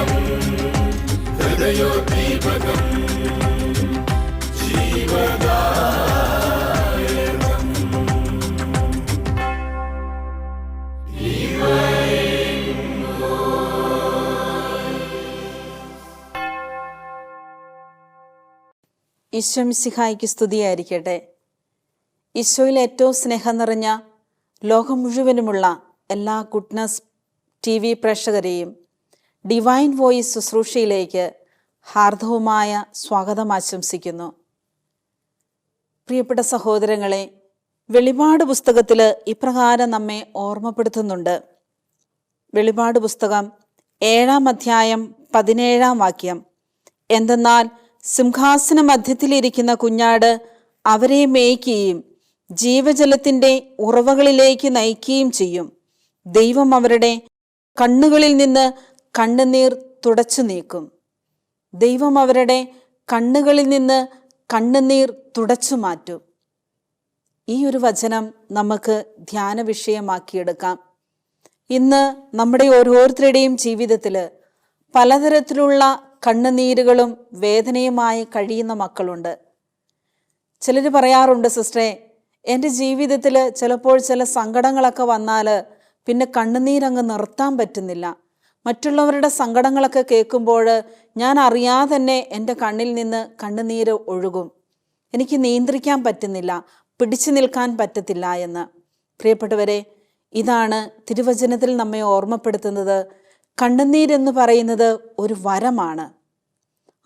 ദീപകം ഹൃദയോദ്ദീപകം ജീവദാ ഈശ്വമിസിഹായിക്ക് സ്തുതിയായിരിക്കട്ടെ. ഈശോയിൽ ഏറ്റവും സ്നേഹം നിറഞ്ഞ ലോകം മുഴുവനുമുള്ള എല്ലാ ഗുഡ്നസ് ടി വി പ്രേക്ഷകരെയും ഡിവൈൻ വോയിസ് ശുശ്രൂഷയിലേക്ക് ഹാർദവുമായ സ്വാഗതം ആശംസിക്കുന്നു. പ്രിയപ്പെട്ട സഹോദരങ്ങളെ വെളിപാട് പുസ്തകത്തിൽ ഇപ്രകാരം നമ്മെ ഓർമ്മപ്പെടുത്തുന്നുണ്ട്. വെളിപാട് പുസ്തകം ഏഴാം അധ്യായം പതിനേഴാം വാക്യം. എന്തെന്നാൽ സിംഹാസന മധ്യത്തിലിരിക്കുന്ന കുഞ്ഞാട് അവരെ മേയ്ക്കുകയും ജീവജലത്തിന്റെ ഉറവകളിലേക്ക് നയിക്കുകയും ചെയ്യും. ദൈവം അവരുടെ കണ്ണുകളിൽ നിന്ന് കണ്ണുനീർ തുടച്ചു നീക്കും. ദൈവം അവരുടെ കണ്ണുകളിൽ നിന്ന് കണ്ണുനീർ തുടച്ചു മാറ്റും. ഈ ഒരു വചനം നമുക്ക് ധ്യാന വിഷയമാക്കിയെടുക്കാം. ഇന്ന് നമ്മുടെ ഓരോരുത്തരുടെയും ജീവിതത്തിൽ പലതരത്തിലുള്ള കണ്ണുനീരുകളും വേദനയുമായി കഴിയുന്ന മക്കളുണ്ട്. ചിലർ പറയാറുണ്ട് സിസ്റ്ററെ എന്റെ ജീവിതത്തിൽ ചിലപ്പോൾ ചില സങ്കടങ്ങളൊക്കെ വന്നാൽ പിന്നെ കണ്ണുനീരങ്ങ് നിർത്താൻ പറ്റുന്നില്ല. മറ്റുള്ളവരുടെ സങ്കടങ്ങളൊക്കെ കേൾക്കുമ്പോൾ ഞാൻ അറിയാതെ തന്നെ എന്റെ കണ്ണിൽ നിന്ന് കണ്ണുനീര് ഒഴുകും. എനിക്ക് നിയന്ത്രിക്കാൻ പറ്റുന്നില്ല പിടിച്ചു നിൽക്കാൻ പറ്റത്തില്ല എന്ന്. പ്രിയപ്പെട്ടവരെ ഇതാണ് തിരുവചനത്തിൽ നമ്മെ ഓർമ്മപ്പെടുത്തുന്നത്. കണ്ണുനീരെന്ന് പറയുന്നത് ഒരു വരമാണ്.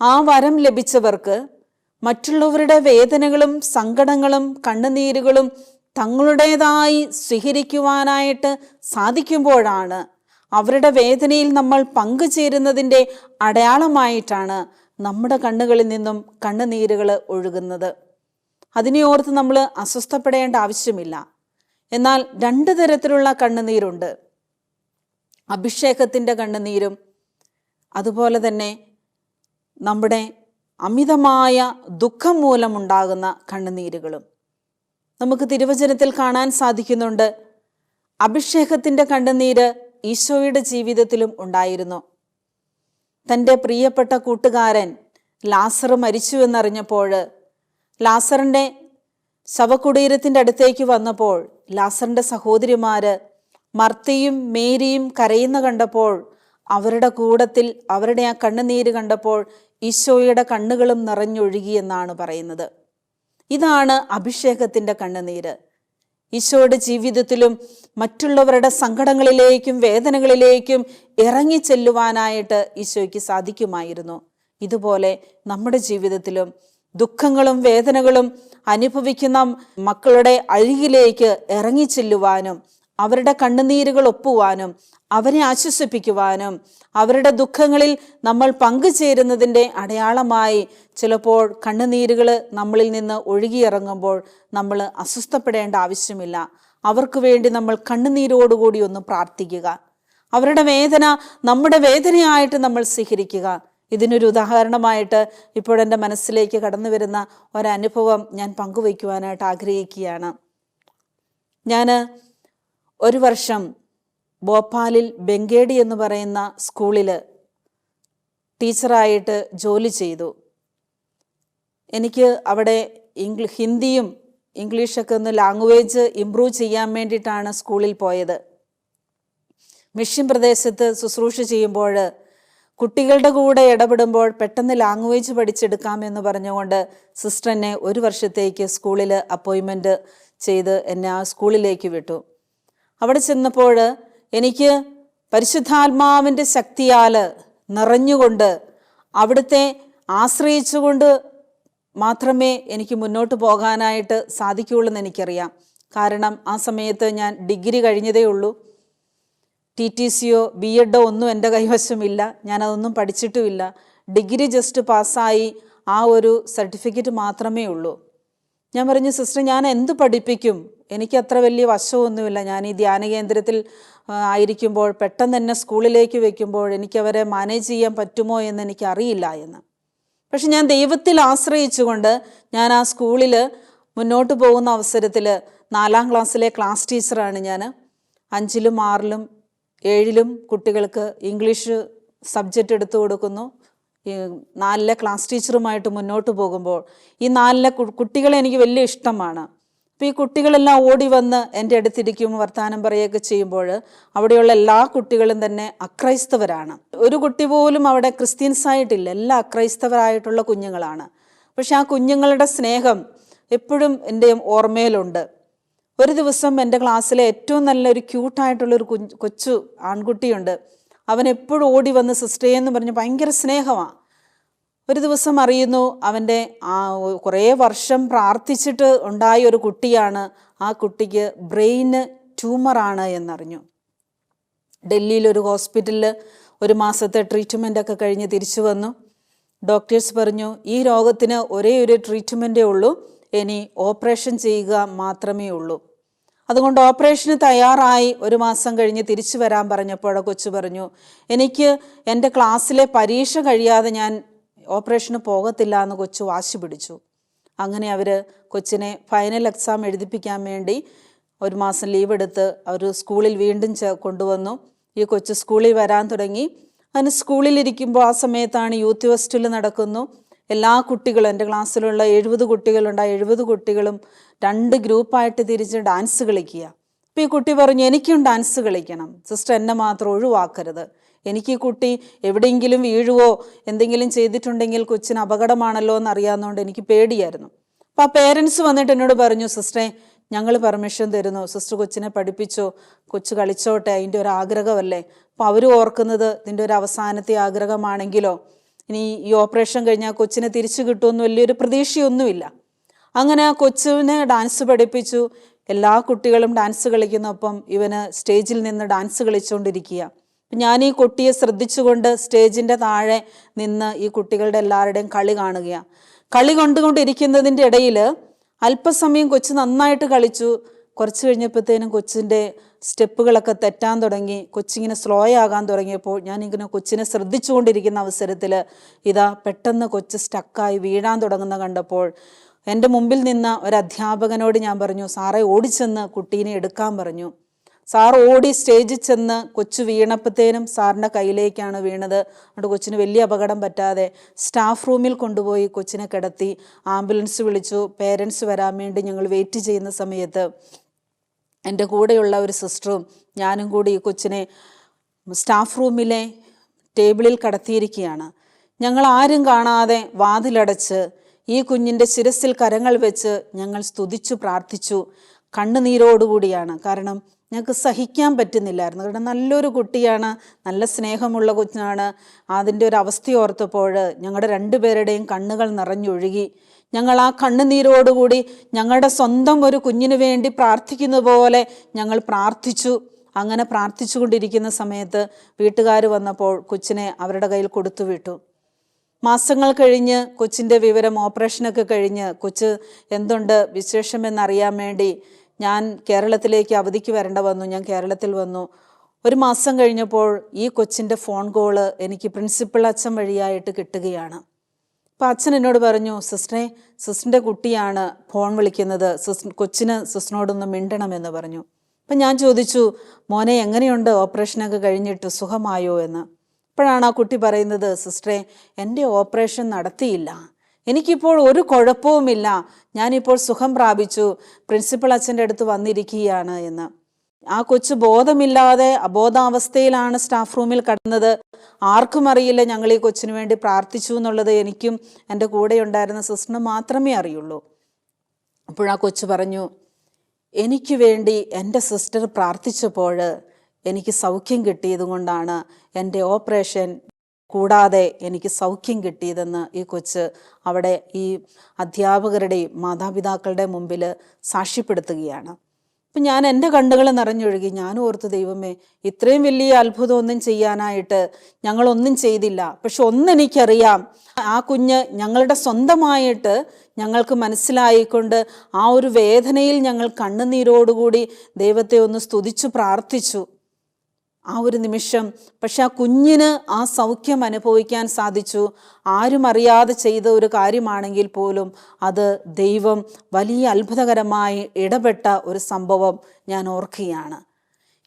ആ വരം ലഭിച്ചവർക്ക് മറ്റുള്ളവരുടെ വേദനകളും സങ്കടങ്ങളും കണ്ണുനീരുകളും തങ്ങളുടേതായി സ്വീകരിക്കുവാനായിട്ട് സാധിക്കുമ്പോഴാണ് അവരുടെ വേദനയിൽ നമ്മൾ പങ്കുചേരുന്നതിന്റെ അടയാളമായിട്ടാണ് നമ്മുടെ കണ്ണുകളിൽ നിന്നും കണ്ണുനീരുകൾ ഒഴുകുന്നത്. അതിനെ ഓർത്ത് നമ്മൾ അസ്വസ്ഥപ്പെടേണ്ട ആവശ്യമില്ല. എന്നാൽ രണ്ട് തരത്തിലുള്ള കണ്ണുനീരുണ്ട്. അഭിഷേകത്തിന്റെ കണ്ണുനീരും അതുപോലെ തന്നെ നമ്മുടെ അമിതമായ ദുഃഖം മൂലമുണ്ടാകുന്ന കണ്ണുനീരുകളും. നമുക്ക് തിരുവചനത്തിൽ കാണാൻ സാധിക്കുന്നുണ്ട് അഭിഷേകത്തിന്റെ കണ്ണുനീര് ഈശോയുടെ ജീവിതത്തിലും ഉണ്ടായിരുന്നു. തന്റെ പ്രിയപ്പെട്ട കൂട്ടുകാരൻ ലാസർ മരിച്ചു എന്നറിഞ്ഞപ്പോൾ ലാസറിന്റെ ശവകുടീരത്തിന്റെ അടുത്തേക്ക് വന്നപ്പോൾ ലാസറിന്റെ സഹോദരിമാർ മർത്തിയും മേരിയും കരയുന്ന കണ്ടപ്പോൾ അവരുടെ കൂടത്തിൽ അവരുടെ ആ കണ്ണുനീര് കണ്ടപ്പോൾ ഈശോയുടെ കണ്ണുകളും നിറഞ്ഞൊഴുകി എന്നാണ് പറയുന്നത്. ഇതാണ് അഭിഷേകത്തിന്റെ കണ്ണുനീര്. ഈശോയുടെ ജീവിതത്തിലും മറ്റുള്ളവരുടെ സങ്കടങ്ങളിലേക്കും വേദനകളിലേക്കും ഇറങ്ങി ചെല്ലുവാനായിട്ട് ഈശോയ്ക്ക് സാധിക്കുമായിരുന്നു. ഇതുപോലെ നമ്മുടെ ജീവിതത്തിലും ദുഃഖങ്ങളും വേദനകളും അനുഭവിക്കുന്ന മക്കളുടെ ഇറങ്ങി ചെല്ലുവാനും അവരുടെ കണ്ണുനീരുകൾ ഒപ്പുവാനും അവരെ ആശ്വസിപ്പിക്കുവാനും അവരുടെ ദുഃഖങ്ങളിൽ നമ്മൾ പങ്കുചേരുന്നതിന്റെ അടയാളമായി ചിലപ്പോൾ കണ്ണുനീരുകൾ നമ്മളിൽ നിന്ന് ഒഴുകിയിറങ്ങുമ്പോൾ നമ്മൾ അസ്വസ്ഥപ്പെടേണ്ട ആവശ്യമില്ല. അവർക്ക് വേണ്ടി നമ്മൾ കണ്ണുനീരോടുകൂടി ഒന്ന് പ്രാർത്ഥിക്കുക. അവരുടെ വേദന നമ്മുടെ വേദനയായിട്ട് നമ്മൾ സ്വീകരിക്കുക. ഇതിനൊരു ഉദാഹരണമായിട്ട് ഇപ്പോഴെന്റെ മനസ്സിലേക്ക് കടന്നു വരുന്ന ഒരനുഭവം ഞാൻ പങ്കുവയ്ക്കുവാനായിട്ട് ആഗ്രഹിക്കുകയാണ്. ഞാൻ ഒരു വർഷം ഭോപ്പാലിൽ ബെങ്കേഡി എന്ന് പറയുന്ന സ്കൂളിൽ ടീച്ചറായിട്ട് ജോലി ചെയ്തു. എനിക്ക് അവിടെ ഇംഗ്ലീ ഹിന്ദിയും ഇംഗ്ലീഷൊക്കെ ഒന്ന് ലാംഗ്വേജ് ഇമ്പ്രൂവ് ചെയ്യാൻ വേണ്ടിയിട്ടാണ് സ്കൂളിൽ പോയത്. മിഷ്യൻ പ്രദേശത്ത് ശുശ്രൂഷ ചെയ്യുമ്പോൾ കുട്ടികളുടെ കൂടെ ഇടപെടുമ്പോൾ പെട്ടെന്ന് ലാംഗ്വേജ് പഠിച്ചെടുക്കാമെന്ന് പറഞ്ഞുകൊണ്ട് സിസ്റ്റർ എന്നെ ഒരു വർഷത്തേക്ക് സ്കൂളിൽ അപ്പോയിൻമെന്റ് ചെയ്ത് എന്നെ ആ സ്കൂളിലേക്ക് വിട്ടു. അവിടെ ചെന്നപ്പോൾ എനിക്ക് പരിശുദ്ധാത്മാവിന്റെ ശക്തിയാൽ നിറഞ്ഞുകൊണ്ട് അവിടുത്തെ ആശ്രയിച്ചുകൊണ്ട് മാത്രമേ എനിക്ക് മുന്നോട്ട് പോകാനായിട്ട് സാധിക്കുകയുള്ളൂ എന്ന് എനിക്കറിയാം. കാരണം ആ സമയത്ത് ഞാൻ ഡിഗ്രി കഴിഞ്ഞതേ ഉള്ളൂ. ടി ടി സിയോ ബി എഡോ ഒന്നും എന്റെ കൈവശമില്ല. ഞാനതൊന്നും പഠിച്ചിട്ടുമില്ല. ഡിഗ്രി ജസ്റ്റ് പാസ്സായി ആ ഒരു സർട്ടിഫിക്കറ്റ് മാത്രമേ ഉള്ളൂ. ഞാൻ പറഞ്ഞു സിസ്റ്റർ ഞാൻ എന്ത് പഠിപ്പിക്കും? എനിക്ക് അത്ര വലിയ വശമൊന്നുമില്ല. ഞാൻ ഈ ധ്യാന കേന്ദ്രത്തിൽ ആയിരിക്കുമ്പോൾ പെട്ടെന്ന് തന്നെ സ്കൂളിലേക്ക് വെക്കുമ്പോൾ എനിക്കവരെ മാനേജ് ചെയ്യാൻ പറ്റുമോ എന്ന് എനിക്ക് അറിയില്ല എന്ന്. പക്ഷെ ഞാൻ ദൈവത്തിൽ ആശ്രയിച്ചുകൊണ്ട് ഞാൻ ആ സ്കൂളിൽ മുന്നോട്ട് പോകുന്ന അവസരത്തിൽ നാലാം ക്ലാസ്സിലെ ക്ലാസ് ടീച്ചറാണ് ഞാൻ അഞ്ചിലും ആറിലും ഏഴിലും കുട്ടികൾക്ക് ഇംഗ്ലീഷ് സബ്ജക്റ്റ് എടുത്തു കൊടുക്കുന്നു. ഈ നാലിലെ ക്ലാസ് ടീച്ചറുമായിട്ട് മുന്നോട്ട് പോകുമ്പോൾ ഈ നാലിലെ കുട്ടികളെ എനിക്ക് വലിയ ഇഷ്ടമാണ്. അപ്പോൾ ഈ കുട്ടികളെല്ലാം ഓടി വന്ന് എന്റെ അടുത്തിരിക്കും വർത്തമാനം പറയുകയൊക്കെ ചെയ്യുമ്പോൾ അവിടെയുള്ള എല്ലാ കുട്ടികളും തന്നെ അക്രൈസ്തവരാണ്. ഒരു കുട്ടി പോലും അവിടെ ക്രിസ്ത്യൻസ് ആയിട്ടില്ല എല്ലാ അക്രൈസ്തവരായിട്ടുള്ള കുഞ്ഞുങ്ങളാണ്. പക്ഷെ ആ കുഞ്ഞുങ്ങളുടെ സ്നേഹം എപ്പോഴും എന്റെ ഓർമ്മയിലുണ്ട്. ഒരു ദിവസം എന്റെ ക്ലാസ്സിലെ ഏറ്റവും നല്ലൊരു ക്യൂട്ടായിട്ടുള്ളൊരു കുഞ്ഞ് കൊച്ചു ആൺകുട്ടിയുണ്ട്. അവൻ എപ്പോഴും ഓടി വന്ന് സിസ്റ്റേ എന്ന് പറഞ്ഞ് ഭയങ്കര സ്നേഹമാണ് ഒരു ദിവസം അറിയുന്നു അവന്റെ ആ കുറേ വർഷം പ്രാർത്ഥിച്ചിട്ട് ഉണ്ടായ ഒരു കുട്ടിയാണ്. ആ കുട്ടിക്ക് ബ്രെയിന് ട്യൂമറാണ് എന്നറിഞ്ഞു. ഡൽഹിയിൽ ഒരു ഹോസ്പിറ്റലിൽ ഒരു മാസത്തെ ട്രീറ്റ്മെന്റ് ഒക്കെ കഴിഞ്ഞ് തിരിച്ചു വന്നു. ഡോക്ടേഴ്സ് പറഞ്ഞു ഈ രോഗത്തിന് ഒരേ ഒരു ട്രീറ്റ്മെന്റേ ഉള്ളൂ. ഇനി ഓപ്പറേഷൻ ചെയ്യുക മാത്രമേ ഉള്ളൂ. അതുകൊണ്ട് ഓപ്പറേഷന് തയ്യാറായി ഒരു മാസം കഴിഞ്ഞ് തിരിച്ചു വരാൻ പറഞ്ഞപ്പോൾ കൊച്ചു പറഞ്ഞു എനിക്ക് എന്റെ ക്ലാസ്സിലെ പരീക്ഷ കഴിയാതെ ഞാൻ ഓപ്പറേഷന് പോകത്തില്ല എന്ന് കൊച്ചു വാശി പിടിച്ചു. അങ്ങനെ അവർ കൊച്ചിനെ ഫൈനൽ എക്സാം എഴുതിപ്പിക്കാൻ വേണ്ടി ഒരു മാസം ലീവ് എടുത്ത് അവർ സ്കൂളിൽ വീണ്ടും കൊണ്ടുവന്നു. ഈ കൊച്ചു സ്കൂളിൽ വരാൻ തുടങ്ങി. അതിന് സ്കൂളിലിരിക്കുമ്പോൾ ആ സമയത്താണ് യൂത്ത് ഫെസ്റ്റിവൽ നടക്കുന്നു. എല്ലാ കുട്ടികളും എന്റെ ക്ലാസ്സിലുള്ള എഴുപത് കുട്ടികളുണ്ട്. ആ എഴുപത് കുട്ടികളും രണ്ട് ഗ്രൂപ്പായിട്ട് തിരിച്ച് ഡാൻസ് കളിക്കുക. അപ്പം ഈ കുട്ടി പറഞ്ഞു എനിക്കും ഡാൻസ് കളിക്കണം. സിസ്റ്റർ എന്നെ മാത്രം ഒഴിവാക്കരുത്. എനിക്ക് ഈ കുട്ടി എവിടെയെങ്കിലും വീഴുവോ എന്തെങ്കിലും ചെയ്തിട്ടുണ്ടെങ്കിൽ കൊച്ചിന് അപകടമാണല്ലോ എന്ന് അറിയാവുന്നതുകൊണ്ട് എനിക്ക് പേടിയായിരുന്നു. അപ്പോൾ ആ പേരൻസ് വന്നിട്ട് എന്നോട് പറഞ്ഞു സിസ്റ്ററെ ഞങ്ങൾ പെർമിഷൻ തരുന്നു. സിസ്റ്റർ കൊച്ചിനെ പഠിപ്പിച്ചോ കൊച്ചു കളിച്ചോട്ടെ അതിന്റെ ഒരു ആഗ്രഹമല്ലേ? അപ്പോൾ അവർ ഓർക്കുന്നത് ഇതിന്റെ ഒരു അവസാനത്തെ ആഗ്രഹമാണെങ്കിലോ ഇനി ഈ ഓപ്പറേഷൻ കഴിഞ്ഞാൽ കൊച്ചിനെ തിരിച്ചു കിട്ടുമെന്ന് വലിയൊരു പ്രതീക്ഷയൊന്നുമില്ല. അങ്ങനെ ആ കൊച്ചുവിനെ ഡാൻസ് പഠിപ്പിച്ചു. എല്ലാ കുട്ടികളും ഡാൻസ് കളിക്കുന്നൊപ്പം ഇവന് സ്റ്റേജിൽ നിന്ന് ഡാൻസ് കളിച്ചുകൊണ്ടിരിക്കുക ഞാൻ ഈ കുട്ടിയെ ശ്രദ്ധിച്ചുകൊണ്ട് സ്റ്റേജിന്റെ താഴെ നിന്ന് ഈ കുട്ടികളുടെ എല്ലാവരുടെയും കളി കാണുകയാണ് കളി കണ്ടുകൊണ്ടിരിക്കുന്നതിന്റെ ഇടയിൽ അല്പസമയം കൊച്ചു നന്നായിട്ട് കളിച്ചു. കുറച്ച് കഴിഞ്ഞപ്പോഴത്തേനും കൊച്ചിന്റെ സ്റ്റെപ്പുകളൊക്കെ തെറ്റാൻ തുടങ്ങി കൊച്ചിങ്ങനെ സ്ലോ ആകാൻ തുടങ്ങിയപ്പോൾ ഞാനിങ്ങനെ കൊച്ചിനെ ശ്രദ്ധിച്ചുകൊണ്ടിരിക്കുന്ന അവസരത്തിൽ ഇതാ പെട്ടെന്ന് കൊച്ച് സ്റ്റക്കായി വീഴാൻ തുടങ്ങുന്ന കണ്ടപ്പോൾ എന്റെ മുമ്പിൽ നിന്ന ഒരു അധ്യാപകനോട് ഞാൻ പറഞ്ഞു സാറെ ഓടിച്ചെന്ന് കുട്ടീനെ എടുക്കാൻ പറഞ്ഞു. സാർ ഓടി സ്റ്റേജിൽ ചെന്ന് കൊച്ചു വീണപ്പത്തേനും സാറിന്റെ കയ്യിലേക്കാണ് വീണത്. അതുകൊണ്ട് കൊച്ചിന് വലിയ അപകടം പറ്റാതെ സ്റ്റാഫ് റൂമിൽ കൊണ്ടുപോയി കൊച്ചിനെ കിടത്തി ആംബുലൻസ് വിളിച്ചു പേരൻസ് വരാൻ വേണ്ടി ഞങ്ങൾ വെയിറ്റ് ചെയ്യുന്ന സമയത്ത് എന്റെ കൂടെയുള്ള ഒരു സിസ്റ്ററും ഞാനും കൂടി ഈ കൊച്ചിനെ സ്റ്റാഫ് റൂമിലെ ടേബിളിൽ കടത്തിയിരിക്കുകയാണ്. ഞങ്ങൾ ആരും കാണാതെ വാതിലടച്ച് ഈ കുഞ്ഞിന്റെ ശിരസിൽ കരങ്ങൾ വെച്ച് ഞങ്ങൾ സ്തുതിച്ചു പ്രാർത്ഥിച്ചു കണ്ണുനീരോടുകൂടിയാണ്. കാരണം ഞങ്ങൾക്ക് സഹിക്കാൻ പറ്റുന്നില്ലായിരുന്നു. കാരണം നല്ലൊരു കുട്ടിയാണ് നല്ല സ്നേഹമുള്ള കുഞ്ഞാണ് അതിന്റെ ഒരു അവസ്ഥ ഓർത്തപ്പോൾ ഞങ്ങളുടെ രണ്ടുപേരുടെയും കണ്ണുകൾ നിറഞ്ഞൊഴുകി. ഞങ്ങൾ ആ കണ്ണുനീരോടുകൂടി ഞങ്ങളുടെ സ്വന്തം ഒരു കുഞ്ഞിനു വേണ്ടി പ്രാർത്ഥിക്കുന്ന പോലെ ഞങ്ങൾ പ്രാർത്ഥിച്ചു. അങ്ങനെ പ്രാർത്ഥിച്ചുകൊണ്ടിരിക്കുന്ന സമയത്ത് വീട്ടുകാർ വന്നപ്പോൾ കൊച്ചിനെ അവരുടെ കയ്യിൽ കൊടുത്തുവിട്ടു മാസങ്ങൾ കഴിഞ്ഞ് കൊച്ചിന്റെ വിവരം ഓപ്പറേഷനൊക്കെ കഴിഞ്ഞ് കൊച്ച് എന്തുണ്ട് വിശേഷമെന്നറിയാൻ വേണ്ടി ഞാൻ കേരളത്തിലേക്ക് അവധിക്ക് വരേണ്ട വന്നു ഞാൻ കേരളത്തിൽ വന്നു. ഒരു മാസം കഴിഞ്ഞപ്പോൾ ഈ കൊച്ചിന്റെ ഫോൺ കോൾ എനിക്ക് പ്രിൻസിപ്പൾ അച്ഛൻ വഴിയായിട്ട് കിട്ടുകയാണ്. അപ്പോൾ അച്ഛൻ എന്നോട് പറഞ്ഞു സിസ്റ്ററെ സിസ്റ്ററിന്റെ കുട്ടിയാണ് ഫോൺ വിളിക്കുന്നത്. സിസ് കൊച്ചിന് സിസ്റ്ററിനോടൊന്ന് മിണ്ടണമെന്ന് പറഞ്ഞു. അപ്പം ഞാൻ ചോദിച്ചു മോനെ എങ്ങനെയുണ്ട് ഓപ്പറേഷനൊക്കെ കഴിഞ്ഞിട്ട് സുഖമായോ എന്ന്? അപ്പോഴാണ് ആ കുട്ടി പറയുന്നത് സിസ്റ്ററെ എന്റെ ഓപ്പറേഷൻ നടത്തിയില്ല. എനിക്കിപ്പോൾ ഒരു കുഴപ്പവുമില്ല. ഞാനിപ്പോൾ സുഖം പ്രാപിച്ചു. പ്രിൻസിപ്പൽ അച്ഛന്റെ അടുത്ത് വന്നിരിക്കുകയാണ് എന്ന്. ആ കൊച്ചു ബോധമില്ലാതെ അബോധാവസ്ഥയിലാണ് സ്റ്റാഫ് റൂമിൽ കടന്നത്. ആർക്കും അറിയില്ല ഞങ്ങൾ ഈ കൊച്ചിന് വേണ്ടി പ്രാർത്ഥിച്ചു എന്നുള്ളത് എനിക്കും എന്റെ കൂടെ ഉണ്ടായിരുന്ന സിസ്റ്ററിന് മാത്രമേ അറിയുള്ളൂ. അപ്പോഴാ കൊച്ചു പറഞ്ഞു എനിക്ക് വേണ്ടി എന്റെ സിസ്റ്റർ പ്രാർത്ഥിച്ചപ്പോൾ എനിക്ക് സൗഖ്യം കിട്ടിയത് കൊണ്ടാണ് എന്റെ ഓപ്പറേഷൻ കൂടാതെ എനിക്ക് സൗഖ്യം കിട്ടിയതെന്ന് ഈ കൊച്ച് അവിടെ ഈ അധ്യാപകരുടെയും മാതാപിതാക്കളുടെ മുമ്പിൽ സാക്ഷ്യപ്പെടുത്തുകയാണ്. അപ്പം ഞാൻ എന്റെ കണ്ണുകൾ നിറഞ്ഞൊഴുകി. ഞാൻ ഓർത്ത് ദൈവമേ ഇത്രയും വലിയ അത്ഭുതം ഒന്നും ചെയ്യാനായിട്ട് ഞങ്ങളൊന്നും ചെയ്തില്ല. പക്ഷെ ഒന്നെനിക്കറിയാം ആ കുഞ്ഞ് ഞങ്ങളുടെ സ്വന്തമായിട്ട് ഞങ്ങൾക്ക് മനസ്സിലായിക്കൊണ്ട് ആ ഒരു വേദനയിൽ ഞങ്ങൾ കണ്ണുനീരോടുകൂടി ദൈവത്തെ ഒന്ന് സ്തുതിച്ചു പ്രാർത്ഥിച്ചു. ആ ഒരു നിമിഷം. പക്ഷെ ആ കുഞ്ഞിന് ആ സൗഖ്യം അനുഭവിക്കാൻ സാധിച്ചു. ആരും അറിയാതെ ചെയ്ത ഒരു കാര്യമാണെങ്കിൽ പോലും അത് ദൈവം വലിയ അത്ഭുതകരമായി ഇടപെട്ട ഒരു സംഭവം ഞാൻ ഓർക്കുകയാണ്.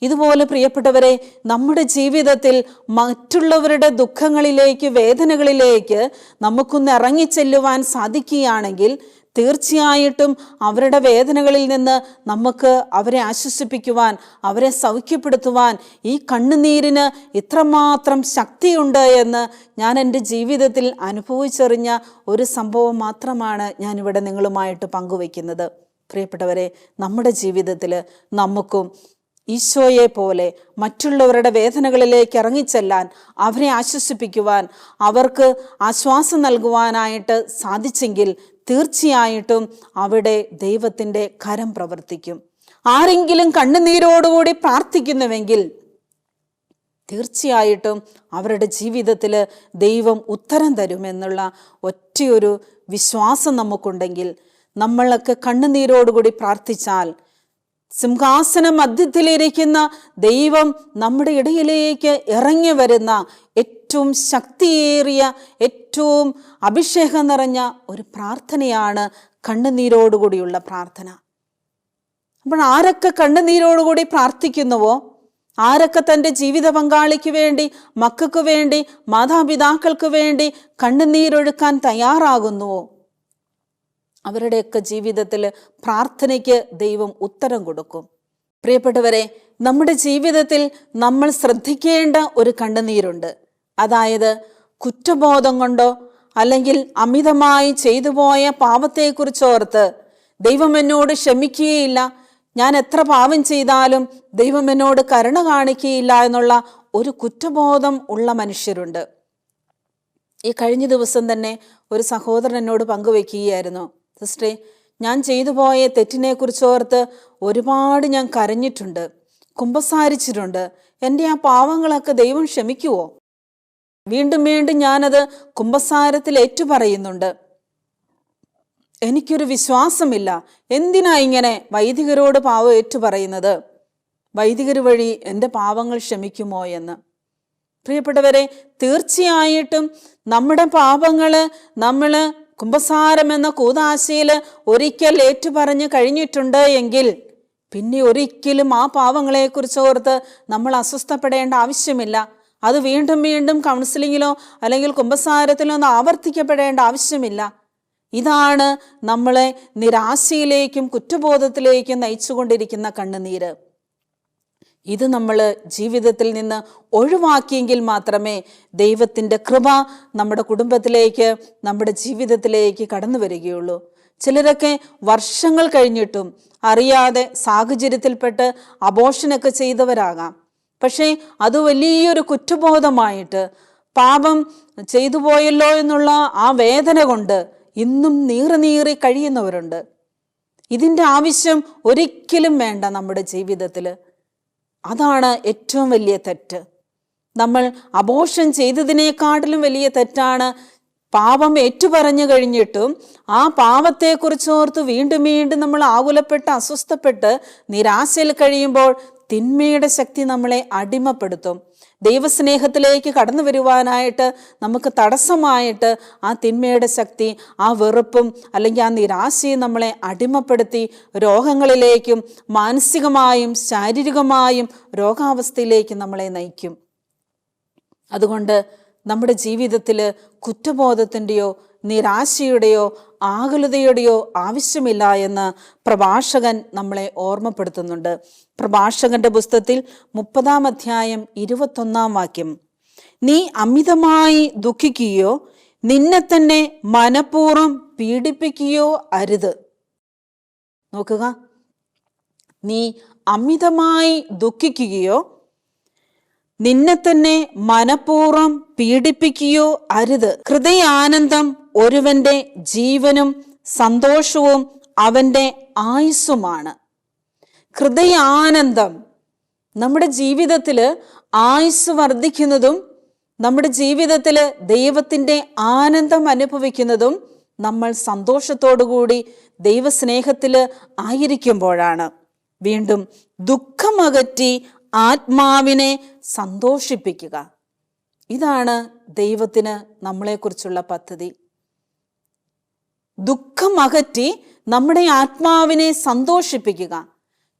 ഇതുപോലെ പ്രിയപ്പെട്ടവരെ നമ്മുടെ ജീവിതത്തിൽ മറ്റുള്ളവരുടെ ദുഃഖങ്ങളിലേക്ക് വേദനകളിലേക്ക് നമുക്കൊന്ന് ഇറങ്ങിച്ചെല്ലുവാൻ സാധിക്കുകയാണെങ്കിൽ തീർച്ചയായിട്ടും അവരുടെ വേദനകളിൽ നിന്ന് നമുക്ക് അവരെ ആശ്വസിപ്പിക്കുവാൻ അവരെ സൗഖ്യപ്പെടുത്തുവാൻ ഈ കണ്ണുനീരിന് ഇത്രമാത്രം ശക്തിയുണ്ട് എന്ന് ഞാൻ എന്റെ ജീവിതത്തിൽ അനുഭവിച്ചറിഞ്ഞ ഒരു സംഭവം മാത്രമാണ് ഞാനിവിടെ നിങ്ങളുമായിട്ട് പങ്കുവയ്ക്കുന്നത്. പ്രിയപ്പെട്ടവരെ നമ്മുടെ ജീവിതത്തിൽ നമുക്കും ഈശോയെ പോലെ മറ്റുള്ളവരുടെ വേദനകളിലേക്ക് ഇറങ്ങിച്ചെല്ലാൻ അവരെ ആശ്വസിപ്പിക്കുവാൻ അവർക്ക് ആശ്വാസം നൽകുവാനായിട്ട് സാധിച്ചെങ്കിൽ തീർച്ചയായിട്ടും അവിടെ ദൈവത്തിന്റെ കരം പ്രവർത്തിക്കും. ആരെങ്കിലും കണ്ണുനീരോടുകൂടി പ്രാർത്ഥിക്കുന്നുവെങ്കിൽ തീർച്ചയായിട്ടും അവരുടെ ജീവിതത്തിൽ ദൈവം ഉത്തരം തരുമെന്നുള്ള ഒറ്റയൊരു വിശ്വാസം നമുക്കുണ്ടെങ്കിൽ നമ്മളൊക്കെ കണ്ണുനീരോടുകൂടി പ്രാർത്ഥിച്ചാൽ സിംഹാസന മധ്യത്തിലിരിക്കുന്ന ദൈവം നമ്മുടെ ഇടയിലേക്ക് ഇറങ്ങി വരുന്ന ഏറ്റവും ശക്തിയേറിയ ഏറ്റവും അഭിഷേകം നിറഞ്ഞ ഒരു പ്രാർത്ഥനയാണ് കണ്ണുനീരോടുകൂടിയുള്ള പ്രാർത്ഥന. അപ്പോൾ ആരൊക്കെ കണ്ണുനീരോടുകൂടി പ്രാർത്ഥിക്കുന്നുവോ? ആരൊക്കെ തന്റെ ജീവിത പങ്കാളിക്ക് വേണ്ടി മക്കൾക്ക് വേണ്ടി മാതാപിതാക്കൾക്ക് വേണ്ടി കണ്ണുനീരൊഴുക്കാൻ തയ്യാറാകുന്നുവോ? അവരുടെയൊക്കെ ജീവിതത്തിൽ പ്രാർത്ഥനയ്ക്ക് ദൈവം ഉത്തരം കൊടുക്കും. പ്രിയപ്പെട്ടവരെ നമ്മുടെ ജീവിതത്തിൽ നമ്മൾ ശ്രദ്ധിക്കേണ്ട ഒരു കണ്ണുനീരുണ്ട്. അതായത് കുറ്റബോധം കൊണ്ടോ അല്ലെങ്കിൽ അമിതമായി ചെയ്തു പോയ പാപത്തെക്കുറിച്ചോർത്ത് ദൈവം എന്നോട് ക്ഷമിക്കുകയില്ല ഞാൻ എത്ര പാപം ചെയ്താലും ദൈവം എന്നോട് കരുണ കാണിക്കുകയില്ല എന്നുള്ള ഒരു കുറ്റബോധം ഉള്ള മനുഷ്യരുണ്ട്. ഈ കഴിഞ്ഞ ദിവസം തന്നെ ഒരു സഹോദരൻ എന്നോട് പങ്കുവെക്കുകയായിരുന്നു. സിസ്റ്ററെ ഞാൻ ചെയ്തു പോയ തെറ്റിനെ കുറിച്ചോർത്ത് ഒരുപാട് ഞാൻ കരഞ്ഞിട്ടുണ്ട് കുമ്പസാരിച്ചിട്ടുണ്ട്. എന്റെ ആ പാവങ്ങളൊക്കെ ദൈവം ക്ഷമിക്കുവോ? വീണ്ടും വീണ്ടും ഞാനത് കുമ്പസാരത്തിൽ ഏറ്റുപറയുന്നുണ്ട്. എനിക്കൊരു വിശ്വാസമില്ല. എന്തിനാ ഇങ്ങനെ വൈദികരോട് പാവം ഏറ്റുപറയുന്നത്? വൈദികർ വഴി എന്റെ പാവങ്ങൾ ക്ഷമിക്കുമോ എന്ന്. പ്രിയപ്പെട്ടവരെ തീർച്ചയായിട്ടും നമ്മുടെ പാപങ്ങൾ നമ്മൾ കുംഭസാരം എന്ന കൂതാശയിൽ ഒരിക്കൽ ഏറ്റുപറഞ്ഞ് കഴിഞ്ഞിട്ടുണ്ട് എങ്കിൽ പിന്നെ ഒരിക്കലും ആ പാവങ്ങളെക്കുറിച്ച് ഓർത്ത് നമ്മൾ അസ്വസ്ഥപ്പെടേണ്ട ആവശ്യമില്ല. അത് വീണ്ടും വീണ്ടും കൗൺസിലിങ്ങിലോ അല്ലെങ്കിൽ കുംഭസാരത്തിലോ ഒന്നും ആവർത്തിക്കപ്പെടേണ്ട ആവശ്യമില്ല. ഇതാണ് നമ്മളെ നിരാശയിലേക്കും കുറ്റബോധത്തിലേക്കും നയിച്ചുകൊണ്ടിരിക്കുന്ന കണ്ണുനീര്. ഇത് നമ്മൾ ജീവിതത്തിൽ നിന്ന് ഒഴിവാക്കിയെങ്കിൽ മാത്രമേ ദൈവത്തിന്റെ കൃപ നമ്മുടെ കുടുംബത്തിലേക്ക് നമ്മുടെ ജീവിതത്തിലേക്ക് കടന്നു വരികയുള്ളൂ. ചിലരൊക്കെ വർഷങ്ങൾ കഴിഞ്ഞിട്ടും അറിയാതെ സാഹചര്യത്തിൽപ്പെട്ട് അബോഷനൊക്കെ ചെയ്തവരാകാം. പക്ഷേ അത് വലിയൊരു കുറ്റബോധമായിട്ട് പാപം ചെയ്തു പോയല്ലോ എന്നുള്ള ആ വേദന കൊണ്ട് ഇന്നും നീറി നീറി കഴിയുന്നവരുണ്ട്. ഇതിന്റെ ആവശ്യം ഒരിക്കലും വേണ്ട നമ്മുടെ ജീവിതത്തിൽ. അതാണ് ഏറ്റവും വലിയ തെറ്റ്. നമ്മൾ അബോഷൻ ചെയ്തതിനേക്കാട്ടിലും വലിയ തെറ്റാണ് പാപം ഏറ്റുപറഞ്ഞു കഴിഞ്ഞിട്ടും ആ പാപത്തെക്കുറിച്ച് ഓർത്ത് വീണ്ടും വീണ്ടും നമ്മൾ ആകുലപ്പെട്ട് അസ്വസ്ഥപ്പെട്ട് നിരാശയിൽ കഴിയുമ്പോൾ തിന്മയുടെ ശക്തി നമ്മളെ അടിമപ്പെടുത്തും. ദൈവസ്നേഹത്തിലേക്ക് കടന്നു വരുവാനായിട്ട് നമുക്ക് തടസ്സമായിട്ട് ആ തിന്മയുടെ ശക്തി ആ വെറുപ്പും അല്ലെങ്കിൽ ആ നിരാശയും നമ്മളെ അടിമപ്പെടുത്തി രോഗങ്ങളിലേക്കും മാനസികമായും ശാരീരികമായും രോഗാവസ്ഥയിലേക്കും നമ്മളെ നയിക്കും. അതുകൊണ്ട് നമ്മുടെ ജീവിതത്തിൽ കുറ്റബോധത്തിന്റെയോ നിരാശയുടെയോ ആകുലതയുടെയോ ആവശ്യമില്ല എന്ന് പ്രഭാഷകൻ നമ്മളെ ഓർമ്മപ്പെടുത്തുന്നുണ്ട്. പ്രഭാഷകന്റെ പുസ്തകത്തിൽ മുപ്പതാം അധ്യായം ഇരുപത്തൊന്നാം വാക്യം. നീ അമിതമായി ദുഃഖിക്കുകയോ നിന്നെ തന്നെ മനഃപൂർവം പീഡിപ്പിക്കുകയോ അരുത്. നോക്കുക. നീ അമിതമായി ദുഃഖിക്കുകയോ നിന്നെ തന്നെ മനഃപൂർവം പീഡിപ്പിക്കുകയോ അരുത്. ഹൃദയാനന്ദം ഒരുവന്റെ ജീവനും സന്തോഷവും അവന്റെ ആയുസ്സുമാണ്. ഹൃദയാനന്ദം നമ്മുടെ ജീവിതത്തിൽ ആയുസ് വർദ്ധിക്കുന്നതും നമ്മുടെ ജീവിതത്തിൽ ദൈവത്തിന്റെ ആനന്ദം അനുഭവിക്കുന്നതും നമ്മൾ സന്തോഷത്തോടുകൂടി ദൈവസ്നേഹത്തിൽ ആയിരിക്കുമ്പോഴാണ്. വീണ്ടും ദുഃഖമകറ്റി ആത്മാവിനെ സന്തോഷിപ്പിക്കുക. ഇതാണ് ദൈവത്തിന് നമ്മളെക്കുറിച്ചുള്ള പദ്ധതി. ദുഃഖം അകറ്റി നമ്മുടെ ആത്മാവിനെ സന്തോഷിപ്പിക്കുക.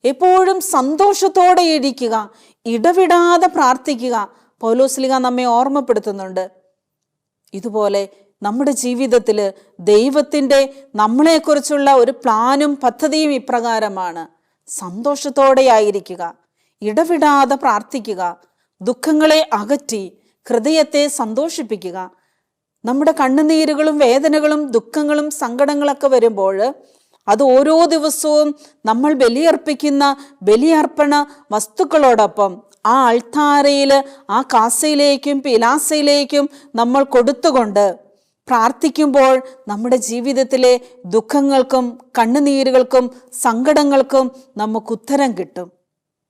എപ്പോഴും സന്തോഷത്തോടെ ഇരിക്കുക. ഇടവിടാതെ പ്രാർത്ഥിക്കുക. പൗലോസ്ലിക നമ്മെ ഓർമ്മപ്പെടുത്തുന്നുണ്ട്. ഇതുപോലെ നമ്മുടെ ജീവിതത്തിൽ ദൈവത്തിന്റെ നമ്മളെക്കുറിച്ചുള്ള ഒരു പ്ലാനും പദ്ധതിയും ഇപ്രകാരമാണ്. സന്തോഷത്തോടെ ആയിരിക്കുക ഇടവിടാതെ പ്രാർത്ഥിക്കുക ദുഃഖങ്ങളെ അകറ്റി ഹൃദയത്തെ സന്തോഷിപ്പിക്കുക. നമ്മുടെ കണ്ണുനീരുകളും വേദനകളും ദുഃഖങ്ങളും സങ്കടങ്ങളൊക്കെ വരുമ്പോൾ അത് ഓരോ ദിവസവും നമ്മൾ ബലിയർപ്പിക്കുന്ന ബലിയർപ്പണ വസ്തുക്കളോടൊപ്പം ആ അൾത്താരയിൽ ആ കാസയിലേക്കും പിലാസയിലേക്കും നമ്മൾ കൊടുത്തുകൊണ്ട് പ്രാർത്ഥിക്കുമ്പോൾ നമ്മുടെ ജീവിതത്തിലെ ദുഃഖങ്ങൾക്കും കണ്ണുനീരുകൾക്കും സങ്കടങ്ങൾക്കും നമുക്ക് ഉത്തരം കിട്ടും.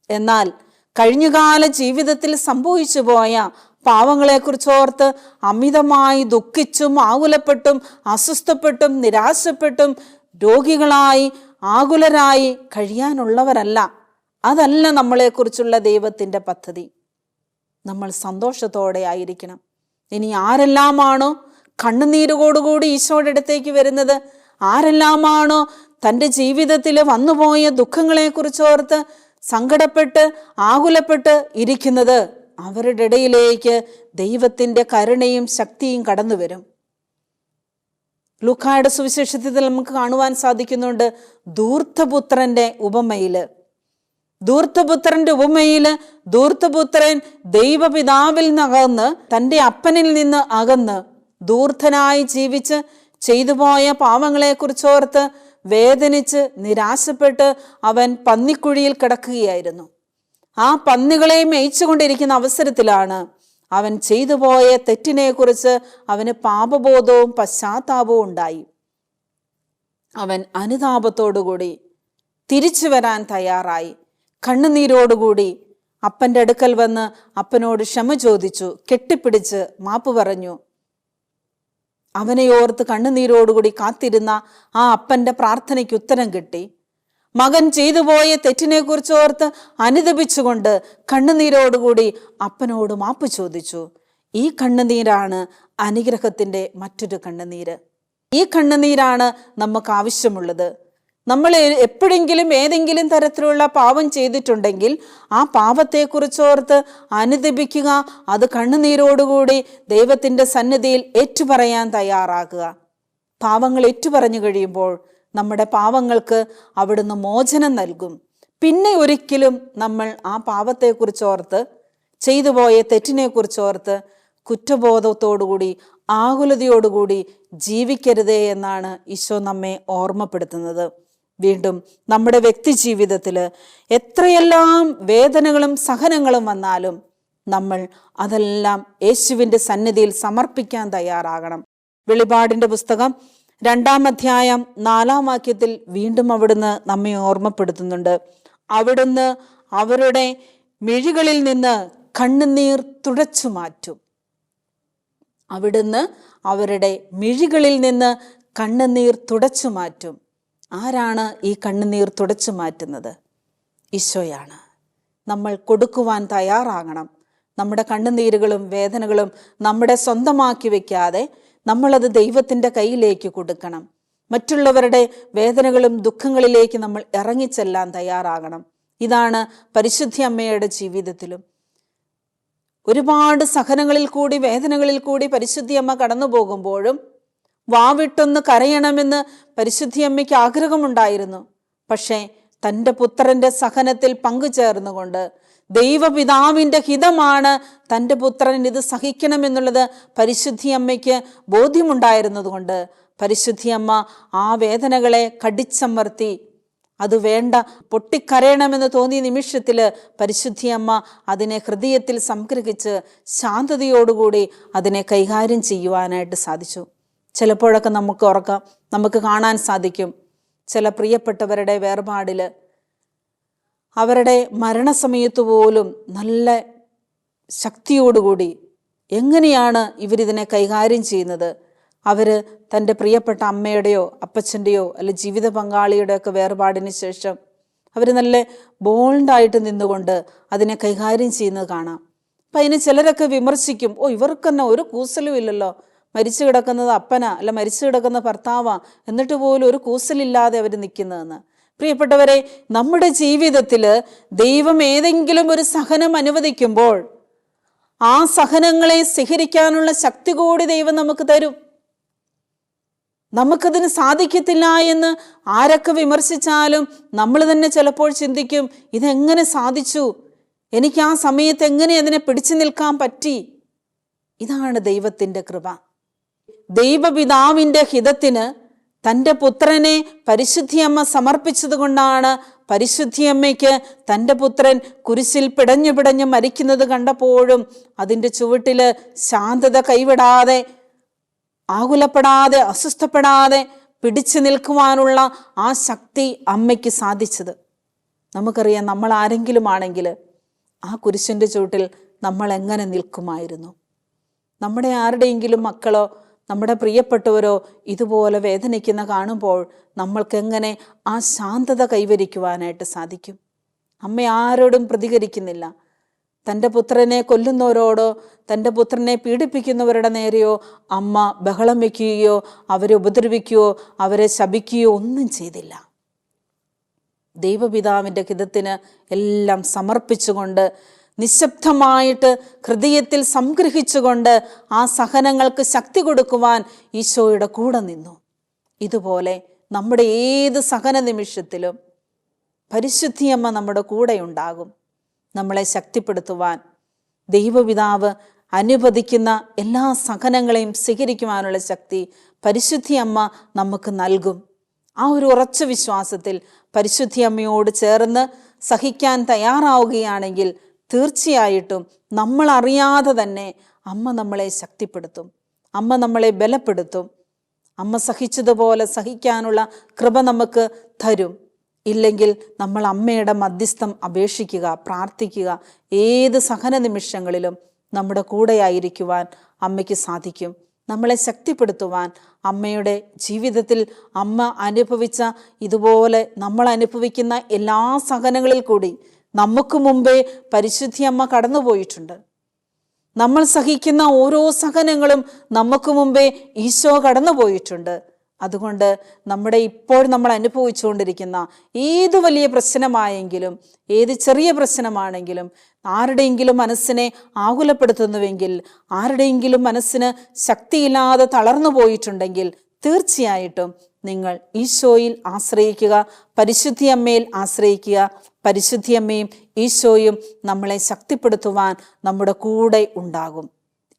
എന്നാൽ കഴിഞ്ഞുകാല ജീവിതത്തിൽ സംഭവിച്ചു പോയ പാവങ്ങളെക്കുറിച്ചോർത്ത് അമിതമായി ദുഃഖിച്ചും ആകുലപ്പെട്ടും അസ്വസ്ഥപ്പെട്ടും നിരാശപ്പെട്ടും രോഗികളായി ആകുലരായി കഴിയാനുള്ളവരല്ല. അതല്ല നമ്മളെക്കുറിച്ചുള്ള ദൈവത്തിന്റെ പദ്ധതി. നമ്മൾ സന്തോഷത്തോടെ ആയിരിക്കണം. ഇനി ആരെല്ലാമാണോ കണ്ണുനീരുകോടുകൂടി ഈശോയുടെ അടുത്തേക്ക് വരുന്നത്? ആരെല്ലാമാണോ തന്റെ ജീവിതത്തിൽ വന്നുപോയ ദുഃഖങ്ങളെക്കുറിച്ചോർത്ത് സങ്കടപ്പെട്ട് ആകുലപ്പെട്ട് ഇരിക്കുന്നത് അവരുടെ ഇടയിലേക്ക് ദൈവത്തിന്റെ കരുണയും ശക്തിയും കടന്നു വരും ലൂക്കായുടെ സുവിശേഷത്തിൽ നമുക്ക് കാണുവാൻ സാധിക്കുന്നുണ്ട് ദൂർത്തപുത്രന്റെ ഉപമയിൽ. ദൂർത്തപുത്രന്റെ ഉപമയിൽ ധൂർത്തപുത്രൻ ദൈവപിതാവിൽ നിന്നകന്ന് തന്റെ അപ്പനിൽ നിന്ന് അകന്ന് ദൂർത്തനായി ജീവിച്ച് ചെയ്തുപോയ പാവങ്ങളെക്കുറിച്ചോർത്ത് വേദനിച്ച് നിരാശപ്പെട്ട് അവൻ പന്നിക്കുഴിയിൽ കിടക്കുകയായിരുന്നു. ആ പന്നികളെ മേയിച്ചുകൊണ്ടിരിക്കുന്ന അവസരത്തിലാണ് അവൻ ചെയ്തു പോയ തെറ്റിനെക്കുറിച്ച് അവന് പാപബോധവും പശ്ചാത്താപവും ഉണ്ടായി. അവൻ അനുതാപത്തോടുകൂടി തിരിച്ചു വരാൻ തയ്യാറായി. കണ്ണുനീരോടുകൂടി അപ്പന്റെ അടുക്കൽ വന്ന് അപ്പനോട് ക്ഷമ ചോദിച്ചു കെട്ടിപ്പിടിച്ച് മാപ്പ് പറഞ്ഞു അവനെ ഓർത്ത് കണ്ണുനീരോടുകൂടി കാത്തിരുന്ന ആ അപ്പന്റെ പ്രാർത്ഥനയ്ക്ക് ഉത്തരം കിട്ടി. മകൻ ചെയ്തു പോയ തെറ്റിനെ കുറിച്ച് ഓർത്ത് അനുദപിച്ചുകൊണ്ട് കണ്ണുനീരോടുകൂടി അപ്പനോട് മാപ്പ് ചോദിച്ചു. ഈ കണ്ണുനീരാണ് അനുഗ്രഹത്തിന്റെ മറ്റൊരു കണ്ണുനീര്. ഈ കണ്ണുനീരാണ് നമുക്ക് ആവശ്യമുള്ളത്. നമ്മൾ എപ്പോഴെങ്കിലും ഏതെങ്കിലും തരത്തിലുള്ള പാപം ചെയ്തിട്ടുണ്ടെങ്കിൽ ആ പാപത്തെക്കുറിച്ചോർത്ത് അനുദപിക്കുക. അത് കണ്ണുനീരോടുകൂടി ദൈവത്തിന്റെ സന്നിധിയിൽ ഏറ്റുപറയാൻ തയ്യാറാകുക. പാവങ്ങൾ ഏറ്റുപറഞ്ഞു കഴിയുമ്പോൾ നമ്മുടെ പാവങ്ങൾക്ക് അവിടുന്ന് മോചനം നൽകും. പിന്നെ ഒരിക്കലും നമ്മൾ ആ പാവത്തെക്കുറിച്ചോർത്ത് ചെയ്തു പോയ തെറ്റിനെക്കുറിച്ചോർത്ത് കുറ്റബോധത്തോടുകൂടി ആകുലതയോടുകൂടി ജീവിക്കരുതേ എന്നാണ് ഈശോ നമ്മെ ഓർമ്മപ്പെടുത്തുന്നത്. വീണ്ടും നമ്മുടെ വ്യക്തി ജീവിതത്തിൽ എത്രയെല്ലാം വേദനകളും സഹനങ്ങളും വന്നാലും നമ്മൾ അതെല്ലാം യേശുവിന്റെ സന്നിധിയിൽ സമർപ്പിക്കാൻ തയ്യാറാകണം. വെളിപാടിന്റെ പുസ്തകം രണ്ടാം അധ്യായം നാലാം വാക്യത്തിൽ വീണ്ടും അവിടുന്ന് നമ്മെ ഓർമ്മപ്പെടുത്തുന്നുണ്ട്. അവിടുന്ന് അവരുടെ മിഴികളിൽ നിന്ന് കണ്ണുനീർ തുടച്ചു മാറ്റും. അവിടുന്ന് അവരുടെ മിഴികളിൽ നിന്ന് കണ്ണുനീർ തുടച്ചു മാറ്റും. ആരാണ് ഈ കണ്ണുനീർ തുടച്ചു മാറ്റുന്നത്? ഈശോയാണ്. നമ്മൾ കൊടുക്കുവാൻ തയ്യാറാകണം. നമ്മുടെ കണ്ണുനീരുകളും വേദനകളും നമ്മുടെ സ്വന്തമാക്കി വയ്ക്കാതെ നമ്മളത് ദൈവത്തിന്റെ കയ്യിലേക്ക് കൊടുക്കണം. മറ്റുള്ളവരുടെ വേദനകളും ദുഃഖങ്ങളിലേക്ക് നമ്മൾ ഇറങ്ങിച്ചെല്ലാൻ തയ്യാറാകണം. ഇതാണ് പരിശുദ്ധി അമ്മയുടെ ജീവിതത്തിലും. ഒരുപാട് സഹനങ്ങളിൽ കൂടി വേദനകളിൽ കൂടി പരിശുദ്ധി അമ്മ കടന്നു പോകുമ്പോഴും വാവിട്ടൊന്ന് കരയണമെന്ന് പരിശുദ്ധിയമ്മയ്ക്ക് ആഗ്രഹമുണ്ടായിരുന്നു. പക്ഷേ തന്റെ പുത്രന്റെ സഹനത്തിൽ പങ്കുചേർന്നുകൊണ്ട് ദൈവപിതാവിന്റെ ഹിതമാണ് തന്റെ പുത്രൻ ഇത് സഹിക്കണമെന്നുള്ളത് പരിശുദ്ധിയമ്മയ്ക്ക് ബോധ്യമുണ്ടായിരുന്നതുകൊണ്ട് പരിശുദ്ധിയമ്മ ആ വേദനകളെ കടിച്ചമർത്തി. അത് വേണ്ട പൊട്ടിക്കരയണമെന്ന് തോന്നിയ നിമിഷത്തിൽ പരിശുദ്ധിയമ്മ അതിനെ ഹൃദയത്തിൽ സംഗ്രഹിച്ച് ശാന്തതയോടുകൂടി അതിനെ കൈകാര്യം ചെയ്യുവാനായിട്ട് സാധിച്ചു. ചിലപ്പോഴൊക്കെ നമുക്ക് ഉറക്കം നമുക്ക് കാണാൻ സാധിക്കും. ചില പ്രിയപ്പെട്ടവരുടെ വേർപാടിൽ അവരുടെ മരണസമയത്ത് പോലും നല്ല ശക്തിയോടുകൂടി എങ്ങനെയാണ് ഇവരിതിനെ കൈകാര്യം ചെയ്യുന്നത്? അവർ തന്റെ പ്രിയപ്പെട്ട അമ്മയുടെയോ അപ്പച്ചന്റെയോ അല്ലെ ജീവിത പങ്കാളിയുടെയോ ഒക്കെ വേർപാടിന് ശേഷം അവർ നല്ല ബോൾഡായിട്ട് നിന്നുകൊണ്ട് അതിനെ കൈകാര്യം ചെയ്യുന്നത് കാണാം. അപ്പം അതിന് ചിലരൊക്കെ വിമർശിക്കും ഓ ഇവർക്ക് തന്നെ ഒരു കൂസലും ഇല്ലല്ലോ. മരിച്ചു കിടക്കുന്നത് അപ്പന അല്ല മരിച്ചു കിടക്കുന്ന ഭർത്താവ എന്നിട്ട് പോലും ഒരു കൂസലില്ലാതെ അവർ നിൽക്കുന്നതെന്ന്. പ്രിയപ്പെട്ടവരെ നമ്മുടെ ജീവിതത്തിൽ ദൈവം ഏതെങ്കിലും ഒരു സഹനം അനുവദിക്കുമ്പോൾ ആ സഹനങ്ങളെ സ്വീകരിക്കാനുള്ള ശക്തി കൂടി ദൈവം നമുക്ക് തരും. നമുക്കതിന് സാധിക്കത്തില്ല എന്ന് ആരൊക്കെ വിമർശിച്ചാലും നമ്മൾ തന്നെ ചിലപ്പോൾ ചിന്തിക്കും ഇതെങ്ങനെ സാധിച്ചു? എനിക്ക് ആ സമയത്ത് എങ്ങനെ അതിനെ പിടിച്ചു നിൽക്കാൻ പറ്റി? ഇതാണ് ദൈവത്തിന്റെ കൃപ. ദൈവപിതാവിന്റെ ഹിതത്തിന് തന്റെ പുത്രനെ പരിശുദ്ധിയമ്മ സമർപ്പിച്ചതുകൊണ്ടാണ് പരിശുദ്ധിയമ്മയ്ക്ക് തന്റെ പുത്രൻ കുരിശിൽ പിടഞ്ഞു പിടഞ്ഞ് മരിക്കുന്നത് കണ്ടപ്പോഴും അതിന്റെ ചുവട്ടിൽ ശാന്തത കൈവിടാതെ ആകുലപ്പെടാതെ അസ്വസ്ഥപ്പെടാതെ പിടിച്ചു നിൽക്കുവാനുള്ള ആ ശക്തി അമ്മയ്ക്ക് സാധിച്ചത്. നമുക്കറിയാം നമ്മൾ ആരെങ്കിലും ആണെങ്കിൽ ആ കുരിശിന്റെ ചുവട്ടിൽ നമ്മൾ എങ്ങനെ നിൽക്കുമായിരുന്നു? നമ്മുടെ ആരുടെയെങ്കിലും മക്കളോ നമ്മുടെ പ്രിയപ്പെട്ടവരോ ഇതുപോലെ വേദനിക്കുന്ന കാണുമ്പോൾ നമ്മൾക്കെങ്ങനെ ആ ശാന്തത കൈവരിക്കുവാനായിട്ട് സാധിക്കും? അമ്മ ആരോടും പ്രതികരിക്കുന്നില്ല. തന്റെ പുത്രനെ കൊല്ലുന്നവരോടോ തന്റെ പുത്രനെ പീഡിപ്പിക്കുന്നവരുടെ നേരെയോ അമ്മ ബഹളം വയ്ക്കുകയോ അവരെ ഉപദ്രവിക്കുകയോ അവരെ ശപിക്കുകയോ ഒന്നും ചെയ്തില്ല. ദൈവപിതാവിന്റെ ഹിതത്തിന് എല്ലാം സമർപ്പിച്ചുകൊണ്ട് നിശബ്ദമായിട്ട് ഹൃദയത്തിൽ സംഗ്രഹിച്ചുകൊണ്ട് ആ സഹനങ്ങൾക്ക് ശക്തി കൊടുക്കുവാൻ ഈശോയുടെ കൂടെ നിന്നു. ഇതുപോലെ നമ്മുടെ ഏത് സഹന നിമിഷത്തിലും പരിശുദ്ധിയമ്മ നമ്മുടെ കൂടെയുണ്ടാകും നമ്മളെ ശക്തിപ്പെടുത്തുവാൻ ദൈവപിതാവ് അനുവദിക്കുന്ന എല്ലാ സഹനങ്ങളെയും സ്വീകരിക്കുവാനുള്ള ശക്തി പരിശുദ്ധി അമ്മ നമുക്ക് നൽകും. ആ ഒരു ഉറച്ച വിശ്വാസത്തിൽ പരിശുദ്ധി അമ്മയോട് ചേർന്ന് സഹിക്കാൻ തയ്യാറാവുകയാണെങ്കിൽ തീർച്ചയായിട്ടും നമ്മൾ അറിയാതെ തന്നെ അമ്മ നമ്മളെ ശക്തിപ്പെടുത്തും. അമ്മ നമ്മളെ ബലപ്പെടുത്തും. അമ്മ സഹിച്ചതുപോലെ സഹിക്കാനുള്ള കൃപ നമുക്ക് തരും. ഇല്ലെങ്കിൽ നമ്മൾ അമ്മയുടെ മധ്യസ്ഥം അപേക്ഷിക്കുക പ്രാർത്ഥിക്കുക ഏത് സഹന നിമിഷങ്ങളിലും നമ്മുടെ കൂടെയായിരിക്കുവാൻ അമ്മയ്ക്ക് സാധിക്കും. നമ്മളെ ശക്തിപ്പെടുത്തുവാൻ അമ്മയുടെ ജീവിതത്തിൽ അമ്മ അനുഭവിച്ച ഇതുപോലെ നമ്മൾ അനുഭവിക്കുന്ന എല്ലാ സഹനങ്ങളിൽ കൂടി നമുക്ക് മുമ്പേ പരിശുദ്ധിയമ്മ കടന്നുപോയിട്ടുണ്ട്. നമ്മൾ സഹിക്കുന്ന ഓരോ സഹനങ്ങളും നമുക്ക് മുമ്പേ ഈശോ കടന്നുപോയിട്ടുണ്ട്. അതുകൊണ്ട് നമ്മുടെ ഇപ്പോൾ നമ്മൾ അനുഭവിച്ചുകൊണ്ടിരിക്കുന്ന ഏത് വലിയ പ്രശ്നമായെങ്കിലും ഏത് ചെറിയ പ്രശ്നമാണെങ്കിലും ആരുടെയെങ്കിലും മനസ്സിനെ ആകുലപ്പെടുത്തുന്നുവെങ്കിൽ ആരുടെയെങ്കിലും മനസ്സിന് ശക്തിയില്ലാതെ തളർന്നു പോയിട്ടുണ്ടെങ്കിൽ തീർച്ചയായിട്ടും നിങ്ങൾ ഈശോയിൽ ആശ്രയിക്കുക പരിശുദ്ധി അമ്മയിൽ ആശ്രയിക്കുക പരിശുദ്ധി അമ്മയും ഈശോയും നമ്മളെ ശക്തിപ്പെടുത്തുവാൻ നമ്മുടെ കൂടെ ഉണ്ടാകും.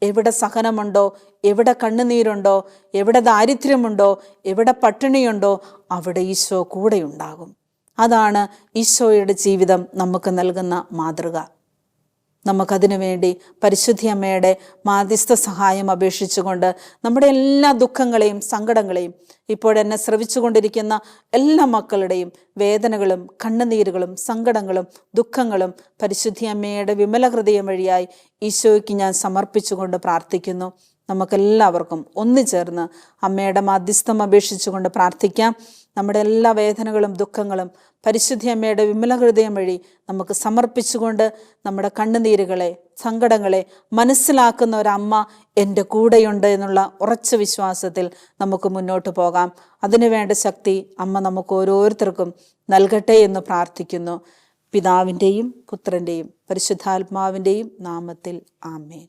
എവിടെ സഹനമുണ്ടോ എവിടെ കണ്ണുനീരുണ്ടോ എവിടെ ദാരിദ്ര്യമുണ്ടോ എവിടെ പട്ടിണിയുണ്ടോ അവിടെ ഈശോ കൂടെയുണ്ടാകും. അതാണ് ഈശോയുടെ ജീവിതം നമുക്ക് നൽകുന്ന മാതൃക. നമുക്കതിനു വേണ്ടി പരിശുദ്ധി അമ്മയുടെ മാധ്യസ്ഥ സഹായം അപേക്ഷിച്ചുകൊണ്ട് നമ്മുടെ എല്ലാ ദുഃഖങ്ങളെയും സങ്കടങ്ങളെയും ഇപ്പോഴെന്നെ ശ്രവിച്ചുകൊണ്ടിരിക്കുന്ന എല്ലാ മക്കളുടെയും വേദനകളും കണ്ണുനീരുകളും സങ്കടങ്ങളും ദുഃഖങ്ങളും പരിശുദ്ധി അമ്മയുടെ വിമല ഹൃദയം വഴിയായി ഈശോയ്ക്ക് ഞാൻ സമർപ്പിച്ചുകൊണ്ട് പ്രാർത്ഥിക്കുന്നു. നമുക്കെല്ലാവർക്കും ഒന്നു ചേർന്ന് അമ്മയുടെ മാധ്യസ്ഥം അപേക്ഷിച്ചുകൊണ്ട് പ്രാർത്ഥിക്കാം. നമ്മുടെ എല്ലാ വേദനകളും ദുഃഖങ്ങളും പരിശുദ്ധിയമ്മയുടെ വിമല ഹൃദയം വഴി നമുക്ക് സമർപ്പിച്ചുകൊണ്ട് നമ്മുടെ കണ്ണുനീരുകളെ സങ്കടങ്ങളെ മനസ്സിലാക്കുന്ന ഒരമ്മ എന്റെ കൂടെയുണ്ട് എന്നുള്ള ഉറച്ച വിശ്വാസത്തിൽ നമുക്ക് മുന്നോട്ട് പോകാം. അതിനുവേണ്ട ശക്തി അമ്മ നമുക്ക് ഓരോരുത്തർക്കും നൽകട്ടെ എന്ന് പ്രാർത്ഥിക്കുന്നു. പിതാവിന്റെയും പുത്രന്റെയും പരിശുദ്ധാത്മാവിന്റെയും നാമത്തിൽ ആമേൻ.